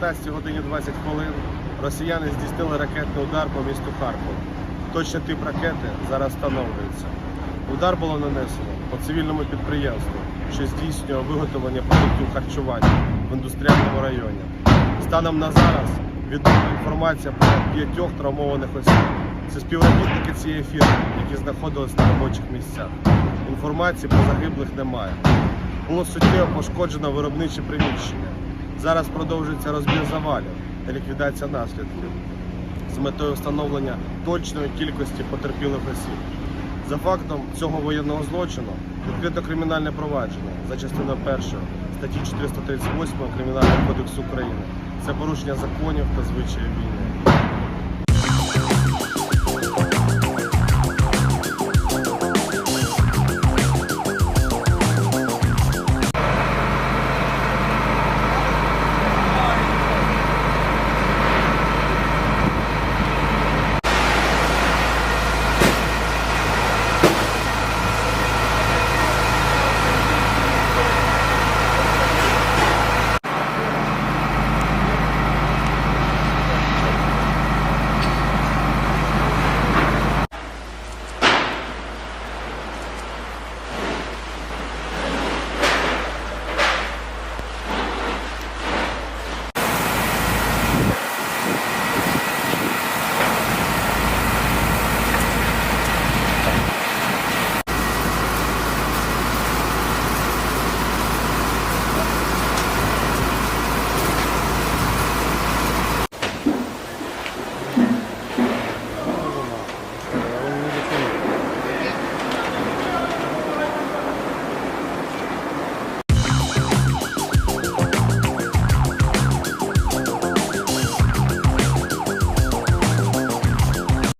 20 хвилин росіяни здійснили ракетний удар по місту Харков. Точний тип ракети зараз встановлюється. Удар було нанесено по цивільному підприємству, що здійснює виготовлення продуктів харчування в індустріальному районі. Станом на зараз відома інформація про п'ятьох травмованих осіб. Це співробітники цієї фірми, які знаходились на робочих місцях. Інформації про загиблих немає. Було суттєво пошкоджено виробниче приміщення. Зараз продовжується розбір завалів та ліквідація наслідків з метою встановлення точної кількості потерпілих осіб. За фактом цього воєнного злочину відкрито кримінальне провадження за частиною 1 статті 438 Кримінального кодексу України. Це порушення законів та звичаїв війни.